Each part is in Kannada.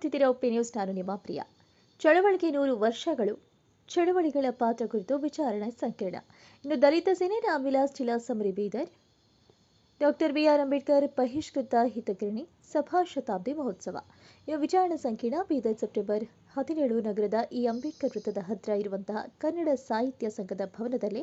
ನೋಡ್ತಿದ್ದೀರಾ ಒಪ್ಪಿ ನ್ಯೂಸ್ ನಾನು ನಿಮ್ಮ ಪ್ರಿಯ. ಚಳವಳಿಗೆ ನೂರು ವರ್ಷಗಳು, ಚಳವಳಿಗಳ ಪಾತ್ರ ಕುರಿತು ವಿಚಾರಣೆ ಸಂಕೀರ್ಣ. ಇನ್ನು ದಲಿತ ಸೇನೆ ರಾಮ್ವಿಲಾಸ್ ಜಿಲ್ಲಾ summary Bidar doctor B R Ambedkar Bahishkrit Hitakarini Sabha Shatabdi ಮಹೋತ್ಸವ. ಈ ವಿಚಾರಣೆ ಸಂಕೀರ್ಣ. ಬೀದರ್ ಸೆಪ್ಟೆಂಬರ್ ಹದಿನೇಳು ನಗರದ ಈ ಅಂಬೇಡ್ಕರ್ ವೃತ್ತದ ಹತ್ತಿರ ಇರುವಂತಹ ಕನ್ನಡ ಸಾಹಿತ್ಯ ಸಂಘದ ಭವನದಲ್ಲಿ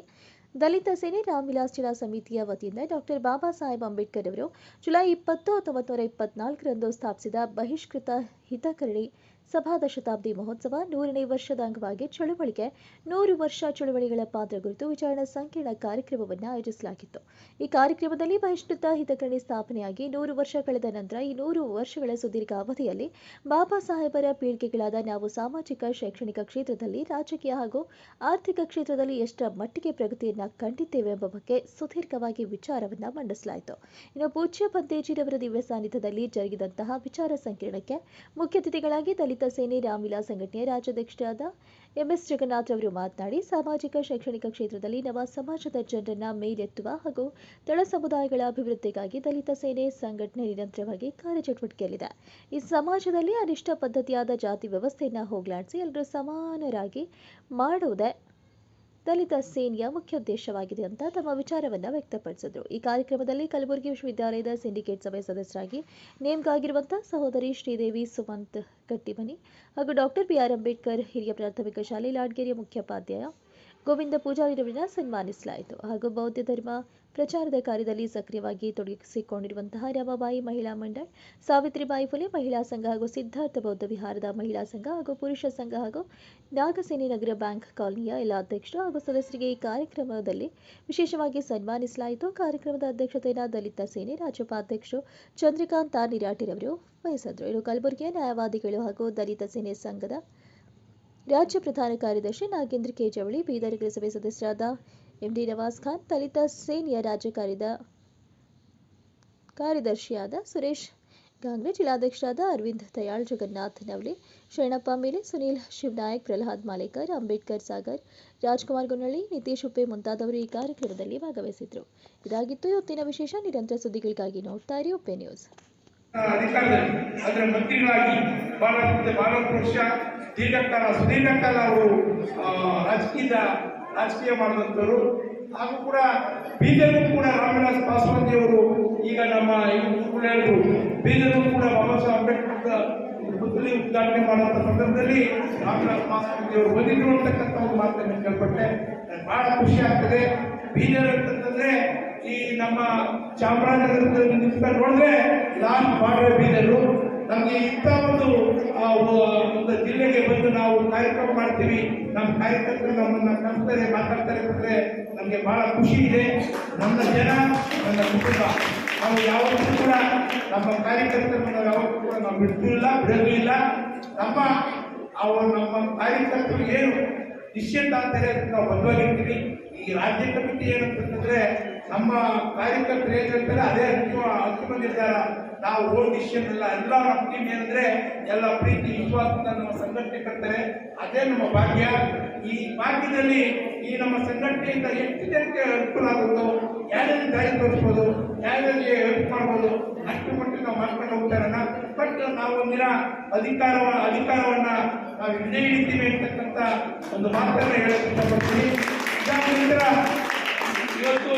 ದಲಿತ ಸೇನೆ ರಾಮ್ವಿಲಾಸ್ ಜಿಲ್ಲಾ ಸಮಿತಿಯ ವತಿಯಿಂದ ಡಾಕ್ಟರ್ ಬಾಬಾ ಸಾಹೇಬ್ ಅಂಬೇಡ್ಕರ್ ಅವರು ಜುಲೈ ಇಪ್ಪತ್ತು ಹತ್ತೊಂಬತ್ತು ನೂರ ಇಪ್ಪತ್ನಾಲ್ಕರಂದು ಸ್ಥಾಪಿಸಿದ ಬಹಿಷ್ಕೃತ ಹಿತಕರಣಿ ಸಭಾದ ಶತಾಬ್ದಿ ಮಹೋತ್ಸವ ನೂರನೇ ವರ್ಷದ ಅಂಗವಾಗಿ ಚಳುವಳಿಗೆ ನೂರು ವರ್ಷ ಚಳುವಳಿಗಳ ಪಾತ್ರ ಕುರಿತು ವಿಚಾರಣಾ ಸಂಕೀರ್ಣ ಕಾರ್ಯಕ್ರಮವನ್ನು ಆಯೋಜಿಸಲಾಗಿತ್ತು. ಈ ಕಾರ್ಯಕ್ರಮದಲ್ಲಿ ಬಹಿಷ್ಕೃತ ಹಿತಕರಣಿ ಸ್ಥಾಪನೆಯಾಗಿ ನೂರು ವರ್ಷ ಕಳೆದ ನಂತರ ಈ ನೂರು ವರ್ಷಗಳ ಸುದೀರ್ಘ ಅವಧಿಯಲ್ಲಿ ಬಾಬಾ ಸಾಹೇಬರ ಪೀಳಿಗೆಗಳಾದ ನಾವು ಸಾಮಾಜಿಕ, ಶೈಕ್ಷಣಿಕ ಕ್ಷೇತ್ರದಲ್ಲಿ, ರಾಜಕೀಯ ಹಾಗೂ ಆರ್ಥಿಕ ಕ್ಷೇತ್ರದಲ್ಲಿ ಎಷ್ಟರ ಮಟ್ಟಿಗೆ ಪ್ರಗತಿಯನ್ನ ಕಂಡಿದ್ದೇವೆ ಎಂಬ ಬಗ್ಗೆ ಸುದೀರ್ಘವಾಗಿ ವಿಚಾರವನ್ನ ಮಂಡಿಸಲಾಯಿತು. ಇನ್ನು ಪೂಜ್ಯ ಪದ್ದೇಜಿರವರ ದಿವ್ಯ ಸಾನ್ನಿಧ್ಯದಲ್ಲಿ ಜರುಗಿದಂತಹ ವಿಚಾರ ಸಂಕಿರಣಕ್ಕೆ ಮುಖ್ಯ ಅತಿಥಿಗಳಾಗಿ ದಲಿತ ಸೇನೆ ರಾಮ್ವಿಲಾ ಸಂಘಟನೆಯ ರಾಜ್ಯಾಧ್ಯಕ್ಷರಾದ ಎಂಎಸ್ ಜಗನ್ನಾಥ್ ಅವರು ಮಾತನಾಡಿ, ಸಾಮಾಜಿಕ, ಶೈಕ್ಷಣಿಕ ಕ್ಷೇತ್ರದಲ್ಲಿ ನವ ಸಮಾಜದ ಜನರನ್ನ ಮೇಲೆತ್ತುವ ಹಾಗೂ ತಳ ಸಮುದಾಯಗಳ ಅಭಿವೃದ್ಧಿಗಾಗಿ ದಲಿತ ಸೇನೆ ಸಂಘಟನೆ ನಿರಂತರವಾಗಿ ಕಾರ್ಯಚಟುವಟಿಕೆಯಲ್ಲಿದೆ. ಈ ಸಮಾಜದಲ್ಲಿ ಅನಿಷ್ಟ ಪದ್ಧತಿಯಾದ ಜಾತಿ ವ್ಯವಸ್ಥೆಯನ್ನು ಹೋಗಲಾಡಿಸಿ ಎಲ್ಲರೂ ಸಮಾನರಾಗಿ ಮಾಡುವುದೇ ದಲಿತ ಸೇನೆಯ ಮುಖ್ಯ ಉದ್ದೇಶವಾಗಿದೆ ಅಂತ ತಮ್ಮ ವಿಚಾರವನ್ನು ವ್ಯಕ್ತಪಡಿಸಿದರು. ಈ ಕಾರ್ಯಕ್ರಮದಲ್ಲಿ ಕಲಬುರಗಿ ವಿಶ್ವವಿದ್ಯಾಲಯದ ಸಿಂಡಿಕೇಟ್ ಸಭೆ ಸದಸ್ಯರಾಗಿ ನೇಮಕ ಆಗಿರುವಂತಹ ಸಹೋದರಿ ಶ್ರೀದೇವಿ ಸುಮಂತ್ ಕಟ್ಟಿಮನಿ ಹಾಗೂ ಡಾಕ್ಟರ್ ಬಿಆರ್ ಅಂಬೇಡ್ಕರ್ ಹಿರಿಯ ಪ್ರಾಥಮಿಕ ಶಾಲೆ ಲಾಡ್ಗೆರೆಯ ಮುಖ್ಯೋಪಾಧ್ಯಾಯ ಗೋವಿಂದ ಪೂಜಾರಿರವರನ್ನ ಸನ್ಮಾನಿಸಲಾಯಿತು. ಹಾಗೂ ಬೌದ್ಧ ಧರ್ಮ ಪ್ರಚಾರದ ಕಾರ್ಯದಲ್ಲಿ ಸಕ್ರಿಯವಾಗಿ ತೊಡಗಿಸಿಕೊಂಡಿರುವಂತಹ ರಮಾಬಾಯಿ ಮಹಿಳಾ ಮಂಡಳ, ಸಾವಿತ್ರಿಬಾಯಿ ಫುಲೆ ಮಹಿಳಾ ಸಂಘ ಹಾಗೂ ಸಿದ್ಧಾರ್ಥ ಬೌದ್ಧ ವಿಹಾರದ ಮಹಿಳಾ ಸಂಘ ಹಾಗೂ ಪುರುಷ ಸಂಘ ಹಾಗೂ ನಾಗಸೇನೆ ನಗರ ಬ್ಯಾಂಕ್ ಕಾಲೋನಿಯ ಎಲ್ಲ ಅಧ್ಯಕ್ಷರು ಹಾಗೂ ಸದಸ್ಯರಿಗೆ ಈ ಕಾರ್ಯಕ್ರಮದಲ್ಲಿ ವಿಶೇಷವಾಗಿ ಸನ್ಮಾನಿಸಲಾಯಿತು. ಕಾರ್ಯಕ್ರಮದ ಅಧ್ಯಕ್ಷತೆಯನ್ನು ದಲಿತ ಸೇನೆ ರಾಜ್ಯೋಪಾಧ್ಯಕ್ಷರು ಚಂದ್ರಕಾಂತ್ ನಿರಾಟಿರವರು ವಹಿಸಿದರು ಇದು ಕಲಬುರಗಿಯ ನ್ಯಾಯವಾದಿಗಳು ಹಾಗೂ ದಲಿತ ಸೇನೆ ಸಂಘದ ರಾಜ್ಯ ಪ್ರಧಾನ ಕಾರ್ಯದರ್ಶಿ ನಾಗೇಂದ್ರ ಕೇಜವಳಿ ಬೀದರ್ ನಗರಸಭೆ ಸದಸ್ಯರಾದ ಎಂಡಿ ನವಾಜ್ ಖಾನ್, ದಲಿತ ಸೇನೆಯ ರಾಜ್ಯ ಕಾರ್ಯದ ಕಾರ್ಯದರ್ಶಿಯಾದ ಸುರೇಶ್ ಗಾಂಗ್ರೆ ಜಿಲ್ಲಾಧ್ಯಕ್ಷರಾದ ಅರವಿಂದ್ ದಯಾಳ್, ಜಗನ್ನಾಥ್ ನವಲಿ, ಶರಣಪ್ಪ ಮೇಲೆ ಸುನೀಲ್ ಶಿವನಾಯಕ್, ಪ್ರಹ್ಲಾದ್ ಮಾಲೇಕರ್ ಅಂಬೇಡ್ಕರ್ ಸಾಗರ್, ರಾಜ್ಕುಮಾರ್ ಗುನ್ನಳ್ಳಿ, ನಿತೀಶ್ ಉಪ್ಪೆ ಮುಂತಾದವರು ಈ ಕಾರ್ಯಕ್ರಮದಲ್ಲಿ ಭಾಗವಹಿಸಿದ್ರು. ಇದಾಗಿತ್ತು ಇವತ್ತಿನ ವಿಶೇಷ. ನಿರಂತರ ಸುದ್ದಿಗಳಿಗಾಗಿ ನೋಡ್ತಾ ಇರಿ ಉಪ್ಪೆ ನ್ಯೂಸ್. ದೀರ್ಘಕಾಲ ಸುದೀರ್ಘಕಾಲ ಅವರು ಆ, ರಾಜಕೀಯದ ರಾಜಕೀಯ ಮಾಡಿದಂಥವರು. ಹಾಗೂ ಕೂಡ ಬೀದರ್ಗೂ ಕೂಡ ರಾಮವಿಲಾಸ್ ಪಾಸ್ವಾನ್ ಅವರು ಈಗ ನಮ್ಮ ಹೇಳಿದ್ರು ಬೀದರ್ಗೂ ಕೂಡ ಬಾಬಾ ಸಾಹೇಬ್ ಅಂಬೇಡ್ಕರ್ ಹುದ್ದಲಿ ಉದ್ಘಾಟನೆ ಮಾಡುವಂಥ ಸಂದರ್ಭದಲ್ಲಿ ರಾಮವಿಲಾಸ್ ಪಾಸ್ವಾನ್ ಅವರು ಬಂದಿದ್ರು ಅಂತಕ್ಕಂಥ ಒಂದು ಮಾತನ್ನು ಕೇಳ್ಪಟ್ಟೆ. ಬಹಳ ಖುಷಿ ಆಗ್ತದೆ. ಬೀದರ್ ಅಂತಂದ್ರೆ ಈ ನಮ್ಮ ಚಾಮರಾಜನಗರದಲ್ಲಿ ನಿಂತ್ಕೊಂಡು ನೋಡಿದ್ರೆ ಲಾಸ್ಟ್ ಬಾರ್ಡರ್ ಬೀದರು ನಮಗೆ ಇಂಥ ಒಂದು ಜಿಲ್ಲೆಗೆ ಬಂದು ನಾವು ಕಾರ್ಯಕ್ರಮ ಮಾಡ್ತೀವಿ. ನಮ್ಮ ಕಾರ್ಯಕರ್ತರು ನಮ್ಮನ್ನು ಕರ್ತಾರೆ ಮಾತಾಡ್ತಾರೆ ಅಂದರೆ ನಮಗೆ ಬಹಳ ಖುಷಿ ಇದೆ. ನನ್ನ ಜನ ನನ್ನ ಕುಟುಂಬ. ನಾವು ಯಾವತ್ತೂ ಕೂಡ ನಮ್ಮ ಕಾರ್ಯಕರ್ತರನ್ನು ನಾವು ಯಾವತ್ತೂ ಕೂಡ ನಾವು ಬಿಡ್ತಿಲ್ಲ ಇಲ್ಲ ನಮ್ಮ ಅವರು ನಮ್ಮ ಕಾರ್ಯಕರ್ತರು ಏನು ನಿಶ್ಚಿತ ಅಂತಾರೆ ಅಂತ ನಾವು ಬದ್ಧವಾಗಿರ್ತೀವಿ ಈ ರಾಜ್ಯ ಕಮಿಟಿ ಏನಂತಂದ್ರೆ ನಮ್ಮ ಕಾರ್ಯಕರ್ತರು ಹೇಳ್ತಾರೆ, ಅದೇ ಅಂತಿಮ ಅಂತಿಮ ನಿರ್ಧಾರ. ನಾವು ಓಲ್ಡ್ ಡಿಸಿಷನ್ ಎಲ್ಲ ಎಲ್ಲ ನಮ್ಮ ಟೀಮ್ ಎಲ್ಲ ಪ್ರೀತಿ, ವಿಶ್ವಾಸದಿಂದ ನಮ್ಮ ಸಂಘಟನೆ ಕಟ್ತಾರೆ. ಅದೇ ನಮ್ಮ ಭಾಗ್ಯ. ಈ ಭಾಗ್ಯದಲ್ಲಿ ಈ ನಮ್ಮ ಸಂಘಟನೆಯಿಂದ ಎಷ್ಟು ಜನಕ್ಕೆ ಅನುಕೂಲ ಆಗುತ್ತೋ, ಯಾರಲ್ಲಿ ದಾರಿ ತೋರಿಸ್ಬೋದು ಯಾರ್ಯಾರಿಗೆ ಹೆಲ್ಪ್ ಮಾಡ್ಬೋದು, ಅಷ್ಟು ಮಟ್ಟಿಗೆ ನಾವು ಮಾಡ್ಕೊಂಡು ಹೋಗ್ತಾರಲ್ಲ ಬಟ್ ನಾವು ಒಂದಿನ ಅಧಿಕಾರ ಅಧಿಕಾರವನ್ನ ನಾವು ಇದೇ ಹಿಡಿತೀವಿ ಅಂತಕ್ಕಂಥ ಒಂದು ಮಾತನ್ನು ಇಷ್ಟಪಡ್ತೀನಿ. ಇದಾದ ನಂತರ ಇವತ್ತು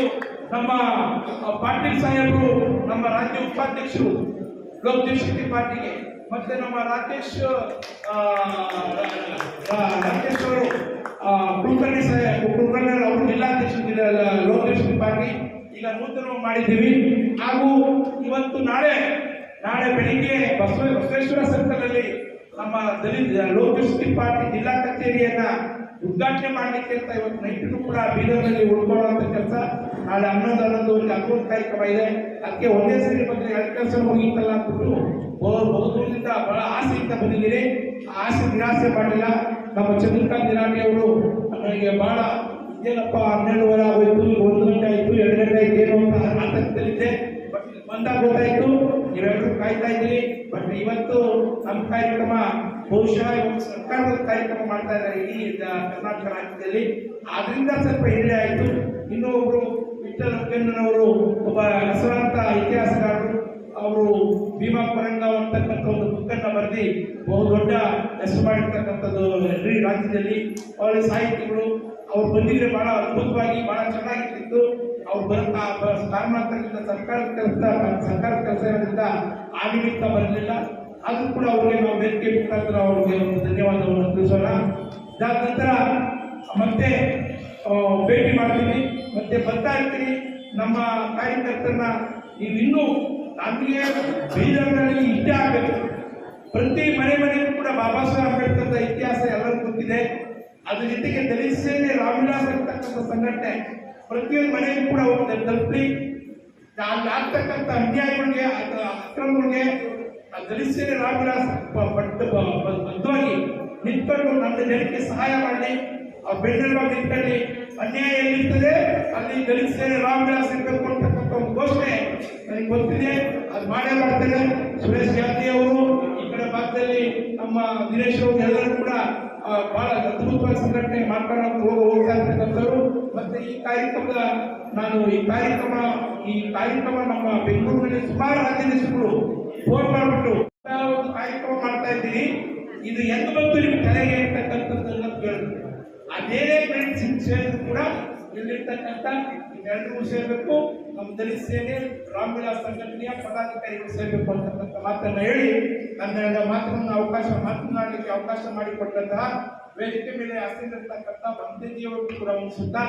ನಮ್ಮ ಪಾಟೀಲ್ ಸಾಹೇಬರು, ನಮ್ಮ ರಾಜ್ಯ ಉಪಾಧ್ಯಕ್ಷರು ಲೋಕ ಜನಶಕ್ತಿ ಪಾರ್ಟಿಗೆ, ಮತ್ತೆ ನಮ್ಮ ರಾಕೇಶ್ ರಾಕೇಶ್ ಅವರು ಕುಲಕರ್ಣಿ ಸಾಹೇಬ್ ಕುಲಕರ್ಣಿ ಅವರು ಜಿಲ್ಲಾಧ್ಯಕ್ಷರು ಲೋಕ ಲೋಕ್ ಜನಶಕ್ತಿ ಪಾರ್ಟಿ ಈಗ ನೂತನ ಮಾಡಿದ್ದೀವಿ. ಹಾಗೂ ಇವತ್ತು ನಾಳೆ ನಾಳೆ ಬೆಳಿಗ್ಗೆ ಬಸವ, ಬಸವೇಶ್ವರ ಸರ್ಕಲ್ ಅಲ್ಲಿ ನಮ್ಮ ದಲಿತ ಲೋಕಶಕ್ತಿ ಪಾರ್ಟಿ ಜಿಲ್ಲಾ ಕಚೇರಿಯನ್ನ ಉದ್ಘಾಟನೆ ಮಾಡಲಿಕ್ಕೆ ಅಂತ ಇವತ್ತು ನೈಟು ಕೂಡ ಬೀದರ್ನಲ್ಲಿ ಉಳ್ಕೊಳ್ಳುವಂತ ಕೆಲಸ. ನಾಳೆ ಹನ್ನೊಂದು ಒಂದು ಅಮೃತ ಕಾರ್ಯಕ್ರಮ ಇದೆ. ಅದಕ್ಕೆ ಒಂದೇ ಸರಿ ಬಂದರೆ ಎರಡು ಕೆಲಸ ಮುಗಿಯುತ್ತಲ್ಲ ಅಂದ್ಬಿಟ್ಟು ಬಹು- ಬಹುದೂರದಿಂದ ಬಹಳ ಆಸೆಯಿಂದ ಬಂದಿದ್ದೀರಿ. ಆಸೆ ನಿರಾಸೆ ಮಾಡಿಲ್ಲ ನಮ್ಮ ಚಂದ್ರಕಾಂತ್ ನಿರಾಣಿ ಅವರು ನನಗೆ ಬಹಳ ಏನಪ್ಪ ಹನ್ನೆರಡುವರೆ ಆಗೋಯ್ತು, ಒಂದು ಗಂಟೆ ಆಯ್ತು, ಎರಡು ಗಂಟೆ ಆಯ್ತು, ಏನು ಅಂತ ಆತಂಕದಲ್ಲಿದ್ದೆ. ಬಟ್ ಬಂದಾಗ ಗೊತ್ತಾಯ್ತು ನೀವೆಲ್ಲರೂ ಕಾಯ್ತಾ ಇದ್ದೀರಿ. ಬಟ್ ಇವತ್ತು ನಮ್ಮ ಕಾರ್ಯಕ್ರಮ ಬಹುಶಃ ಇವತ್ತು ಸರ್ಕಾರದ ಕಾರ್ಯಕ್ರಮ ಮಾಡ್ತಾ ಇದ್ದಾರೆ ಇಡೀ ಕರ್ನಾಟಕ ರಾಜ್ಯದಲ್ಲಿ. ಆದ್ರಿಂದ ಸ್ವಲ್ಪ ಹಿರಿಯ ಆಯಿತು. ಇನ್ನೂ ಒಬ್ಬರು ವಿಠಲ್ ಅವರು ಒಬ್ಬ ಹೆಸರಾಂತ ಇತಿಹಾಸಕಾರರು ಅವರು ಭೀಮಾ ಪರಂಗ ಅಂತಕ್ಕಂಥ ಒಂದು ಬುಕ್ಕನ್ನ ಬಹು ದೊಡ್ಡ ಹೆಸರು ಮಾಡಿರ್ತಕ್ಕಂಥದ್ದು ಇಡೀ ರಾಜ್ಯದಲ್ಲಿ. ಅವರ ಸಾಹಿತಿಗಳು. ಅವ್ರು ಬಂದಿದ್ರೆ ಬಹಳ ಅದ್ಭುತವಾಗಿ, ಬಹಳ ಚೆನ್ನಾಗಿರ್ತಿತ್ತು. ಅವ್ರು ಬರ್ತಾ ಕಾರಣಾಂತರದಿಂದ ಸರ್ಕಾರದ ಕೆಲಸ ಸರ್ಕಾರದ ಕೆಲಸ ಆ ಬರಲಿಲ್ಲ. ಆದ್ರೂ ಕೂಡ ಅವರಿಗೆ ನಾವು ವೇದಿಕೆ ಮುಖಾಂತರ ಅವ್ರಿಗೆ ಒಂದು ಧನ್ಯವಾದವನ್ನು ತಿಳಿಸೋಣ. ಇದಾದ ನಂತರ ಮತ್ತೆ ಭೇಟಿ ಮಾಡ್ತೀನಿ. ಮತ್ತೆ ಬರ್ತಾ ಇರ್ತೀನಿ. ನಮ್ಮ ಕಾರ್ಯಕರ್ತರನ್ನ ನೀವು ಇನ್ನೂ ನಮಗೆ ಬೀದರ್ನಲ್ಲಿ ಇಷ್ಟೇ ಆಗಬೇಕು. ಪ್ರತಿ ಮನೆ ಮನೆಗೂ ಕೂಡ ಬಾಬಾ ಸಾಹೇಬ್ ಅಂಬೇಡ್ಕರ್ ಇತಿಹಾಸ ಎಲ್ಲರೂ ಗೊತ್ತಿದೆ. ಅದ್ರ ಜೊತೆಗೆ ದಲಿತ ಸೇನೆ ರಾಮವಿಲಾಸ್ ಸಂಘಟನೆ ಪ್ರತಿಯೊಂದು ಮನೆಗೂ ಕೂಡ ತಲುಪಲಿ ಆಗ್ತಕ್ಕಂಥ ಅನ್ಯಾಯಗಳಿಗೆ ಅದ- ಅಕ್ರಮಗಳಿಗೆ ಆ ದಲಿತ ಸೇನೆ ರಾಮವಿಲಾಸ್ ಬದ್ಧವಾಗಿ ನಿಂತ್ಕೊಂಡು ನಮ್ಮ ಜನಕ್ಕೆ ಸಹಾಯ ಮಾಡಲಿ. ಆ ಬೆನ್ನೆಲುಬಾಗಿ ನಿಂತಲ್ಲಿ ಅನ್ಯಾಯ ಎಲ್ಲಿರ್ತದೆ? ಅಲ್ಲಿ ದಲಿತ ಸೇನೆ ರಾಮವಿಲಾಸ್ ಒಂದು ಘೋಷಣೆ ನನಗೆ ಗೊತ್ತಿದೆ. ಅದು ಮಾಡೇ ಮಾಡ್ತಾರೆ. ಸುರೇಶ್ ಜಾತಿ ಅವರು ಈ ಕಡೆ ಭಾಗದಲ್ಲಿ ನಮ್ಮ ದಿನೇಶ್ ಅವರು ಎಲ್ಲರೂ ಕೂಡ ಬಹಳ ಅದ್ಭುತವಾದ ಸಂಘಟನೆ ಮಾಡ್ಕೊಂಡು ಹೋಗಿ ಹೋಗ್ತಾ ಇರ್ತಕ್ಕಂಥವ್ರು. ಮತ್ತೆ ಈ ಕಾರ್ಯಕ್ರಮದ, ನಾನು ಈ ಕಾರ್ಯಕ್ರಮ ಈ ಕಾರ್ಯಕ್ರಮ ನಮ್ಮ ಬೆಂಗಳೂರಿನಲ್ಲಿ ಸುಮಾರು ಅಧ್ಯಕ್ಷಗಳು ಫೋನ್ ಮಾಡಿಬಿಟ್ಟು ಒಂದು ಕಾರ್ಯಕ್ರಮ ಮಾಡ್ತಾ ಇದ್ದೀನಿ. ಇದು ಎಂತ ಬಂತು ನಿಮ್ಗೆ ತಲೆಗೆ ಇರ್ತಕ್ಕಂಥದ್ದನ್ನ ಕೇಳಿದ್ರು ಅದೇ ಫ್ರೆಂಡ್ಸ್ ಸೇರಿದ್ರು ಕೂಡ ಇಲ್ಲಿರ್ತಕ್ಕಂಥ ಇವೆಲ್ಲರೂ ಸೇರಬೇಕು. ನಮ್ಮ ದಲಿತ ಸೇನೆ ರಾಮ್ ಸಂಘಟನೆಯ ಪದಾಧಿಕಾರಿಗಳು ಸೇರಬೇಕು ಅಂತಕ್ಕಂಥ ಮಾತನ್ನ ಹೇಳಿ ನನ್ನ ಮಾತನ್ನ ಅವಕಾಶ ಮಾತನಾಡಲಿಕ್ಕೆ ಅವಕಾಶ ಮಾಡಿಕೊಟ್ಟಂತಹ ವೇದಿಕೆ ಮೇಲೆ ಆಸ್ತಿರ್ತಕ್ಕಂಥ ಬಂದೇಜಿಯವರು ಕೂಡ ಮುಗಿಸುತ್ತಾ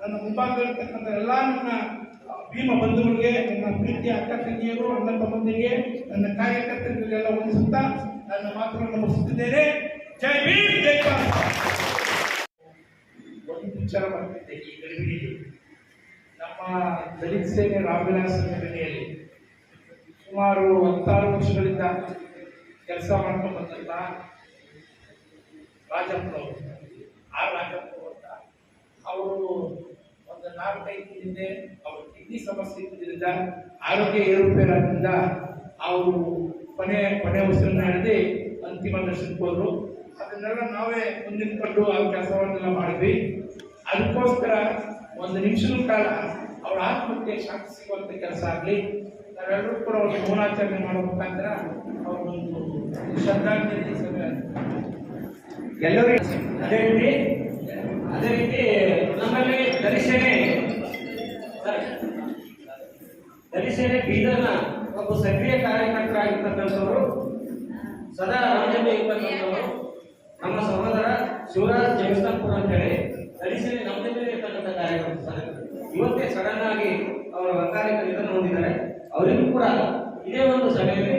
ನನ್ನ ಮುಂಭಾಗದಲ್ಲಿರ್ತಕ್ಕಂಥ ಎಲ್ಲ ನನ್ನ ಭೀಮ ಬಂಧುಗಳಿಗೆ, ನನ್ನ ಪ್ರೀತಿಯ ಅಕ್ಕ ತಂಗಿಯರು, ಅಣ್ಣ ಬಂದಿಗೆ ನನ್ನ ಕಾರ್ಯಕರ್ತರಿಗೆಲ್ಲ ಉಳಿಸುತ್ತಾ ನನ್ನ ಮಾತುಗಳನ್ನು ಮುಗಿಸುತ್ತಿದ್ದೇನೆ. ಜೈ ಭೀಮ್, ಜೈ ಒಂದು ವಿಚಾರ ಬರ್ತಿದ್ದೆ ಈ ನಮ್ಮ ದಲಿತ ಸೇನೆ ರಾಮವಿಲಾಸ ಸಂಘಟನೆಯಲ್ಲಿ ಸುಮಾರು ಹತ್ತಾರು ವರ್ಷಗಳಿಂದ ಕೆಲಸ ಮಾಡ್ಕೊಂಡು ಬಂದಂತಹ ರಾಜಪ್ಪನವರು, ಆ ರಾಜಪ್ಪನವರು ಅವರು ಒಂದು ನಾಲ್ಕೈದು ಹಿಂದೆ ಅವರು ಕಿಡ್ನಿ ಸಮಸ್ಯೆ ಇದ್ದರಿಂದ ಆರೋಗ್ಯ ಏರುಪೇರಾದ್ರಿಂದ ಅವರು ಕೊನೆ ಕೊನೆ ಉಸಿರನ್ನ ಹಿಡಿದು ಅಂತಿಮ ದರ್ಶನಕ್ಕೆ ಹೋದ್ರು. ಅದನ್ನೆಲ್ಲ ನಾವೇ ಮುಂದಿಟ್ಕೊಂಡು ಆ ಕೆಲಸವನ್ನೆಲ್ಲ ಮಾಡಿದ್ವಿ. ಅದಕ್ಕೋಸ್ಕರ ಒಂದು ನಿಮಿಷದ ಕಾಲ ಅವರ ಆತ್ಮಕ್ಕೆ ಶಾಂತಿ ಸಿಗುವಂಥ ಕೆಲಸ ಆಗಲಿ. ನಾವೆಲ್ಲರೂ ಕೂಡ ಒಂದು ಮೌನಾಚರಣೆ ಮಾಡೋ ಮುಖಾಂತರ ಅವ್ರಿಗೊಂದು ಶ್ರದ್ಧಾಂಜಲಿ ಎಲ್ಲರಿಗೂ ಅದೇ ರೀತಿ ಅದೇ ರೀತಿ ನಮ್ಮಲ್ಲಿ ದಲಿಸೇನೆ ದಲಿಸೇನೆ ಬೀದರ್ನ ಒಬ್ಬ ಸಕ್ರಿಯ ಕಾರ್ಯಕರ್ತರಾಗಿರ್ತಕ್ಕಂಥವರು, ಸದಾ ರಾಮಜನ್ಯ ಇರ್ತಕ್ಕಂಥವರು, ನಮ್ಮ ಸಹೋದರ ಶಿವರಾಜ್ ಜಗಸ್ತಾನ್ಪುರ ಅಂತ ಹೇಳಿ ದಲಿಸೇನೆ ನಮ್ಮ ಜೊತೆ ಇರ್ತಕ್ಕಂಥ ಕಾರ್ಯಕರ್ತ ಇವತ್ತೇ ಸಡನ್ ಆಗಿ ಅವರ ಅಕಾಲಿಕ ಹೊಂದಿದ್ದಾರೆ ಅವರಿಗೂ ಕೂಡ ಇದೇ ಒಂದು ಸಭೆಯಲ್ಲಿ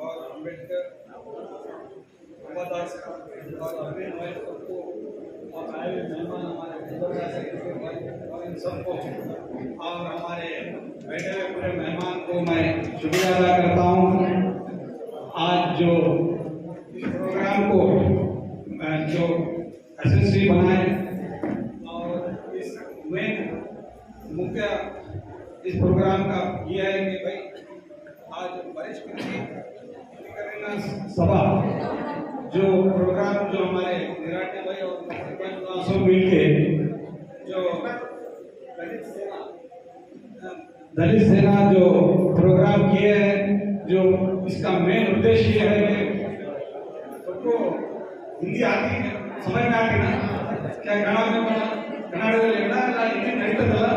और अंबेडकर, और भाई सबको और आए हुए मेहमान हमारे और इन सबको। और हमारे बैठे हुए पूरे मेहमान को मैं शुक्रिया अदा करता हूँ आज जो इस प्रोग्राम को अ, जो यशस्वी बनाए और इस मेन मुख्य इस प्रोग्राम का ये है कि भाई आज वरिष्ठ कृषि अधिकारिणा सभा जो प्रोग्राम जो हमारे निराटे भाई और सरपंच लोग सब मिल के जो दलित सेना दलित सेना जो प्रोग्राम किए हैं जो इसका मेन उद्देश्य ये है कि सबको ಹಿಂದಿ ಆಗಿ ಸಮಯ ಆಗಿ क्या ಕನ್ನಡ ಕನ್ನಡದಲ್ಲಿ ಎಲ್ಲ ಎಲ್ಲ ಹಿಂದಿ ನಡೀತದಲ್ಲ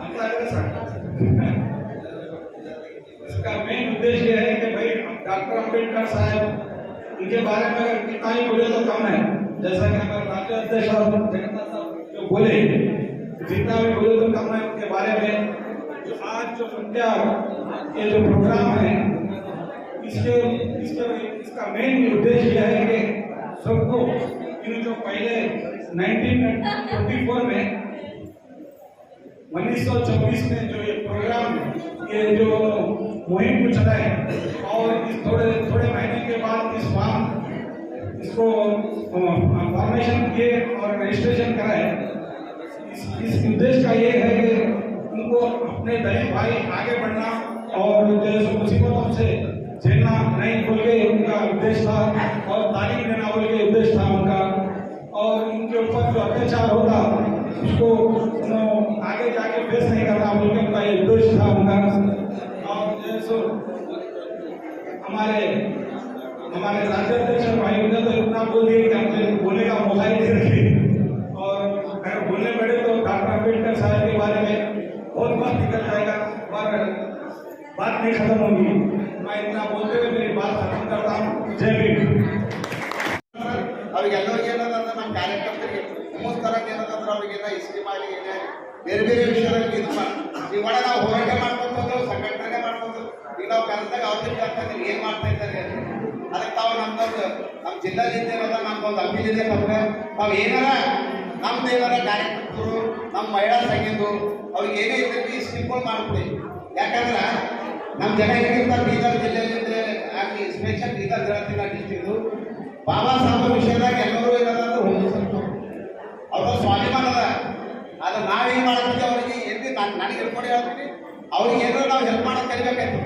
ಅರ್ಥ ಆಗಿದೆ ಸರ್ अंबेडकर साहब, इनके बारे में अगर कितना ही बोले तो कम है। जैसा कि हमारे राज्य अध्यक्ष और जगन्नाथ साहब जो बोले, जितना भी बोले तो कम है उनके बारे में। जो आज जो उनका ये जो प्रोग्राम है, इसके इसके, इसका मेन उद्देश्य यह है कि सबको इन जो पहले 1924 में 1924 में जो ये प्रोग्राम ये जो मुहिम को चलाए और इस थोड़े थोड़े महीने के बाद इस फार्म इसको फॉर्मेशन किए और रजिस्ट्रेशन कराए। इस, उद्देश्य का ये है कि उनको अपने दलित भाई आगे बढ़ना और जो मुसीबतों से झेलना नहीं बोल के उनका उद्देश्य था और तालीम देना बोल के उद्देश्य था उनका। और इनके ऊपर जो अत्याचार होता उसको आगे जाके फेस नहीं करना बोल के उनका उद्देश्य था उनका और जैसो हमारे हमारे राज्याध्यक्ष भाई ने तो इतना बोल दिए कि हमने बोलने का मौका ही नहीं रखे और अगर बोलने पड़े तो डॉक्टर अम्बेडकर साहब के बारे में बहुत बात निकल जाएगा पर बात नहीं खत्म होगी मैं इतना बोलते हुए मेरी बात खत्म करता हूँ जय भीम ಅವ್ರಿಗೆಲ್ಲರಿಗೆ ಏನದಂದ್ರೆ ನಮ್ಮ ಕಾರ್ಯಕರ್ತರಿಗೆ ಹುಮ್ಮಸ್ ತರಕ್ಕೆ ಏನದಂದ್ರೆ ಅವ್ರಿಗೆಲ್ಲ ಇಸ್ತ್ರಿ ಮಾಡಿ ಏನೇ ಬೇರೆ ಬೇರೆ ವಿಷಯದಲ್ಲಿ ಇದು ಮಾಡಿ ಈಗ ಒಳಗೆ ನಾವು ಹೋರಾಟ ಮಾಡ್ಕೊಂಡು ಸಂಘಟನೆ ಮಾಡ್ಕೊಂಡು ಈಗ ನಾವು ಅವ್ರಿಗೆ ಕೇಳ್ತಾರೆ ಏನ್ ಮಾಡ್ತಾ ಇದ್ದಾರೆ ಅದಕ್ಕೆ ತಾವು ನಮ್ದೊಂದು ನಮ್ಮ ಜಿಲ್ಲಾದಿಂದ ಇರೋದ ನಮ್ದೊಂದು ಅಪೀಲ್ ಇದೆ ನಮ್ಗೆ ನಾವು ಏನಾರ ನಮ್ದು ಏನಾರ ಕಾರ್ಯಕರ್ತರು ನಮ್ಮ ಮಹಿಳಾ ಸಂಘದ್ದು, ಅವ್ರಿಗೆ ಏನೇ ಇದ್ರೆ ಈ ಸ್ಕೀಮ್ಗಳು ಮಾಡ್ಕೊಡಿ ಯಾಕಂದ್ರೆ ನಮ್ಮ ಜನ ಹೇಗಿರ್ತಾರೆ, ಬೀದರ್ ಜಿಲ್ಲೆಯಲ್ಲಿ ಅಲ್ಲಿ ಸ್ಪೆಷಲ್ ಬೀದರ್ ಹೇಳ್ತೀನಿ ಡಿಸ್ಟಿಕ್ದು ಬಾಬಾ ಸಾಹೇಬ್ ವಿಷಯದಾಗ ಎಲ್ಲರೂ ಏನಾದ್ರು ಹೋಗಿಸ್ಬೇಕು ಅವ್ರ ಸ್ವಾಭಿಮಾನ ಅದ. ಅದು ನಾವೇನು ಮಾಡ್ತೀವಿ ಅವ್ರಿಗೆ ಎಲ್ಲಿ ನಾನು ನನಗೆ ಹಿಡ್ಕೊಂಡು ಹೇಳ್ತೀನಿ. ಅವ್ರಿಗೆ ಏನೋ ನಾವು ಹೆಲ್ಪ್ ಮಾಡೋದು ಕಲಿಬೇಕಾಯ್ತು.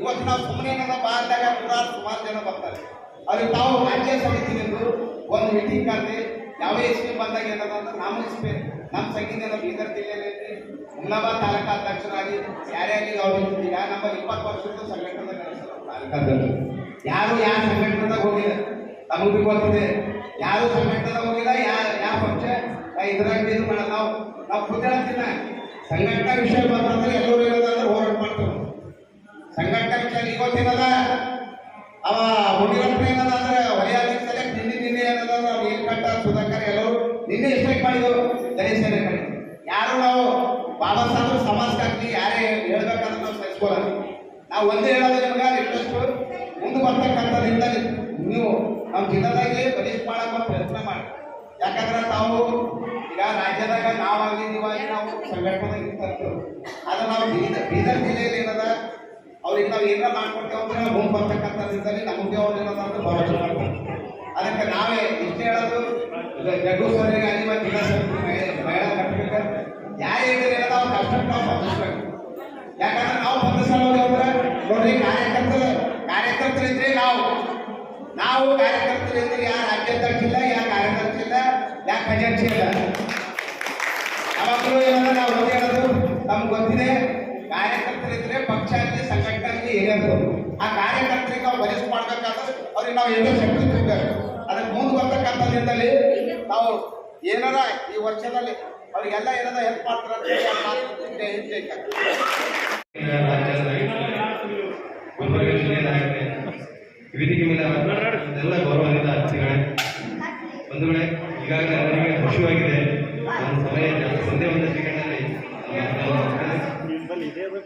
ಇವತ್ತು ನಾವು ಸುಮ್ಮನೆ ಅಂದಾಗ ನೂರಾರು ಸುಮಾರು ಜನ ಬರ್ತಾರೆ. ಅವ್ರಿಗೆ ತಾವು ರಾಜ್ಯ ಸಮಿತಿನಿಂದ ಒಂದು ಮೀಟಿಂಗ್ ಯಾವ ಯಾವೇ ಪಿ ಬಂದಾಗ ಏನದ ಅಂದ್ರೆ ನಮ್ಮ ಸ್ಕೀಮ್ ನಮ್ಮ ಸಂಗೀತ ಬೀದರ್ ಜಿಲ್ಲೆಯಲ್ಲಿ ಹುಮ್ನಾಬಾದ್ ತಾಲೂಕಾ ಅಧ್ಯಕ್ಷರಾಗಿ ಆಗಲಿ ಅವ್ರಿಗೆ ಈಗ ನಮ್ಮ ಇಪ್ಪತ್ತು ವರ್ಷದ ಸಂಘಟನೆ ತಾಲೂಕಾಧ್ಯಕ್ಷರು ಯಾರು ಯಾವ ಸಂಘಟನೆದಾಗ ಹೋಗಿಲ್ಲ? ನಮಗೆ ಗೊತ್ತಿದೆ. ಯಾರು ಸಂಘಟನೆದಾಗ ಹೋಗಿಲ್ಲ, ಯಾರು, ಯಾವ ಪಕ್ಷ? ಇದ್ರಾಗ ಇದು ಮಾಡಲ್ಲ ನಾವು ನಾವು ಹೇಳ್ತೀನ ಸಂಘಟನಾ ವಿಷಯ ಬಂದ್ರೆ ಎಲ್ಲರೂ ಏನದಂದ್ರೆ ಹೋರಾಟ ಮಾಡ್ತೇವೆ. ಸಂಘಟನಾ ವಿಷಯ ಇವತ್ತೇನದ ಅವ ಮುನಿರತ್ನ ಏನದ ಅಂದ್ರೆ ವಲಯಾಧ್ಯಕ್ಷರೇ ನಿನ್ನೆ ನಿನ್ನೆ ಏನದ ನಾವು ನೀಲಕಂಠ ಸುಧಾಕರ್ ಎಲ್ಲರೂ ನಿನ್ನೆ ಸ್ಟ್ರೈಕ್ ಮಾಡಿದ್ರು, ಗಣೇಶ ಯಾರು ನಾವು ಬಾಬಾ ಸಾಹೇಬ್ ಸಮಾಜಕ್ಕಾಗ್ಲಿ ಯಾರೇ ಹೇಳ್ಬೇಕಂದ್ರೆ ನಾವು ಸಹಿಸ್ಕೊಳ್ಳೋದು ನಾವು ಒಂದೇ ಹೇಳೋದು ನಿಮ್ಗೆ ರಿಕ್ವೆಸ್ಟ್ ಮುಂದೆ ಬರ್ತಕ್ಕಂಥದ್ರಿಂದ ನೀವು ನಮ್ಮ ಜಿಲ್ಲೆದಾಗೆ ಬಲಿಷ್ಠ ಮಾಡಕ್ಕೆ ಪ್ರಯತ್ನ ಮಾಡಿ. ಯಾಕಂದ್ರೆ ತಾವು ಈಗ ರಾಜ್ಯದಾಗ ನಾವಾಗಲಿ ನೀವಾಗಿ ನಾವು ಸಂಘಟನೆದಾಗ ಇರ್ತಾರೆ ಆದ್ರೆ ನಾವು ಬೀದರ್ ಬೀದರ್ ಜಿಲ್ಲೆಯಲ್ಲಿ ಏನದ? ಅವ್ರಿಗೆ ನಾವು ಏನಾರ ಅಂದ್ರೆ ನಾವು ಮುಂದೆ ದಿನದಲ್ಲಿ ನಮಗೆ ಅವ್ರು ಅಂತ ಭರವಸೆ ಮಾಡ್ತಾರೆ ಅದಕ್ಕೆ ನಾವೇ ಇಷ್ಟೇ ಹೇಳೋದು ಜಗ್ಗು ಸರ್ಗೆ ಅಲ್ಲಿ ಮತ್ತು ಮಹಿಳೆ- ಹೇಳಿದ್ರೆ ಏನದ ಕಷ್ಟಕ್ಕೆ ನಾವು ಯಾಕಂದ್ರೆ ನಾವು ಬಂಧಿಸೋದು ಅಂದ್ರೆ ನೋಡ್ರಿ, ಕಾರ್ಯಕರ್ತರ ಕಾರ್ಯಕರ್ತರಿದ್ರೆ ನಾವು. ನಾವು ಕಾರ್ಯಕರ್ತರಿದ್ರೆ ಯಾರು ರಾಜ್ಯಾಧ್ಯಕ್ಷ ಇಲ್ಲ ಯಾ ಕಾರ್ಯಕರ್ತ ಇಲ್ಲ ಯಾ ಖಜಾಂಚಿ ಇಲ್ಲ. ಯಾವಾಗಲೂ ಏನಂದ್ರೆ ನಾವು ಹೇಳೋದು, ನಮ್ಗೆ ಗೊತ್ತಿದೆ. ಕಾರ್ಯಕರ್ತರಿದ್ರೆ ಪಕ್ಷ ಆಗಲಿ ಸಂಘಟನೆ ಆಗಲಿ. ಆ ಕಾರ್ಯಕರ್ತರಿಗೆ ನಾವು ಬಲಿಸ್ ಮಾಡ್ಬೇಕಾದ್ರೆ ಅವ್ರಿಗೆ ನಾವು ಏನೋ ಶಕ್ತಿ ತುಂಬಬೇಕು ಅದಕ್ಕೆ ಮುಂದೆ ದಿನದಲ್ಲಿ ನಾವು ಏನಾರ ಈ ವರ್ಷದಲ್ಲಿ ಅವ್ರಿಗೆಲ್ಲ ಏನಾರ ಹೆಲ್ಪ್ ಮಾಡ್ತಾರೆ ಅಂತ ಎಲ್ಲ ಗೌರವದಿಂದ ಬಂಧುಗಳೇ, ಈಗಾಗಲೇ ಅವರಿಗೆ ಖುಷಿಯಾಗಿದೆ. ಒಂದು ಸಮಯ ಒಂದೇ ಒಂದು ಸೆಕೆಂಡಲ್ಲಿ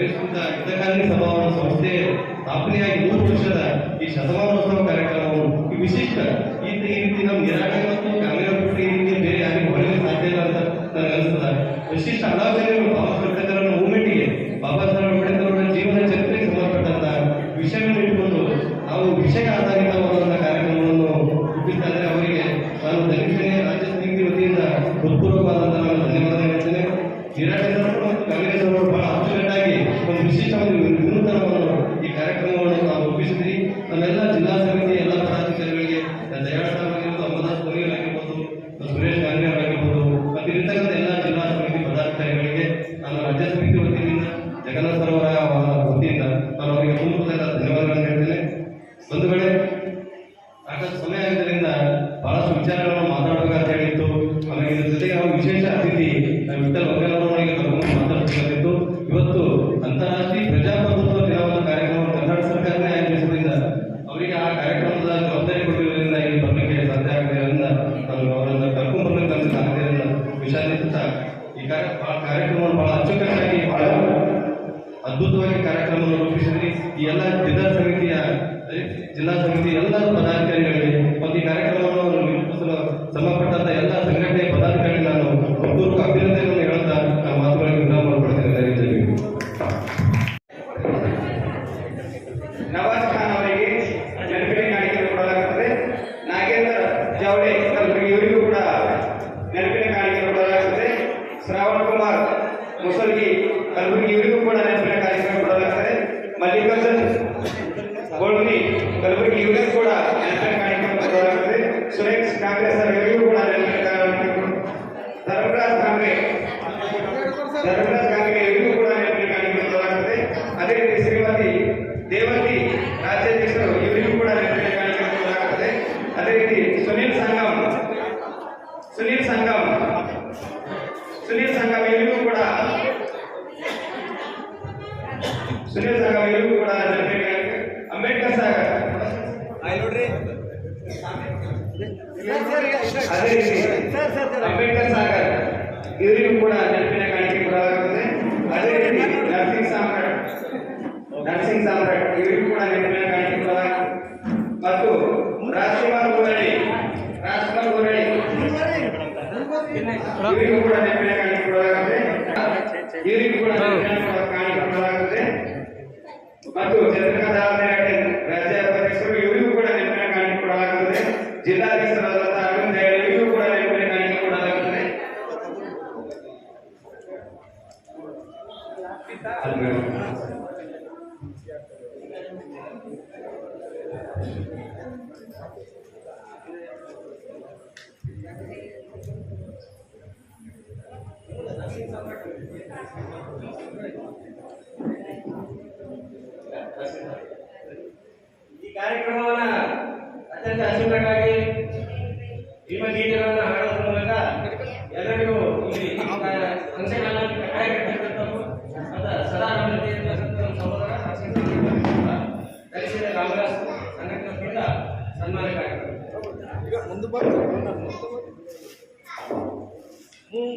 ವಯಸ್ಸುತ್ತ ಯುದ್ಧಕಾಲೀನ ಸಭಾವನ ಸಂಸ್ಥೆ ಸ್ಥಾಪನೆಯಾಗಿ ನೂರು ವರ್ಷದ ಈ ಶತಮಾನೋತ್ಸವ ಕಾರ್ಯಕ್ರಮವು ವಿಶಿಷ್ಟ ಶ್ರಾವಣ ಸುನೀಲ್ ಸಂಗಮ್ ಇವರಿಗೂ ಕೂಡ ಅಂಬೇಡ್ಕರ್ ಸಾಗರ್ ಅದೇ ರೀತಿ ಅಂಬೇಡ್ಕರ್ ಸಾಗರ್ ಇವರಿಗೂ ಕೂಡ ನೆನಪಿನ ಕಾಣಿಕೆ ಕೊಡಲಾಗುತ್ತದೆ ಅದೇ ರೀತಿ ನರಸಿಂಗ್ ಸಾಮ್ರಾಟ್ ನರಸಿಂಗ್ ಸಾಮ್ರಾಟ್ ಇವರಿಗೂ ಕೂಡ ನೆನಪಿನ ಕಾಣಿಕೆ ಕೊಡಲಾಗುತ್ತದೆ ಮತ್ತು ರಾಜ್ಕುಮಾರ್ ಗೋರಳಿ ರಾಜ್ಕುಮಾರ್ ಗೋರಳಿ ಇವರಿಗೂ ಕೂಡ ನೆನಪಿನ ಕಾಣಿಕೆ ಕೊಡಲಾಗುತ್ತದೆ ಇವರಿಗೂ ಕೂಡ ನೆನಪಿನ ಕಾಣಿಕೆ ಕೊಡಲಾಗುತ್ತದೆ ಮತ್ತು ಚಂದ್ರಕಾಂತ್ ಆವರಣೆ ರಾಜ್ಯ ಅಧ್ಯಕ್ಷರು ಇವರಿಗೂ ಕೂಡ ನೆನಪಿನ ಕಾಣಿಕೆ ಕೊಡಲಾಗುತ್ತದೆ ಜಿಲ್ಲಾಧ್ಯಕ್ಷರಾದಂತಹ ಅರವಿಂದ್ ಇವರಿಗೂ ಕೂಡ ನೆನಪಿನ ಕೂಡ ಈ ಕಾರ್ಯಕ್ರಮವನ್ನ ಅತ್ಯಂತ ಅಚ್ಚುಕಟ್ಟಾಗಿ ನಿಮ್ಮ ಗೀತೆಗಳನ್ನು ಹಾಡೋದ್ರ ಮೂಲಕ ಎಲ್ಲರಿಗೂ ಇಲ್ಲಿ ಫಂಕ್ಷನ್ ಕಾರ್ಯಕರ್ತರು ಅಂತ ಸದಾ ನಮ್ಮ ಸಹೋದರ ದಲಿತ ರಾಮದಾಸ್ ಸಂಘಟನೆಯಿಂದ ಸನ್ಮಾನ ಕಾರ್ಯಕ್ರಮ ಹ್ಮ್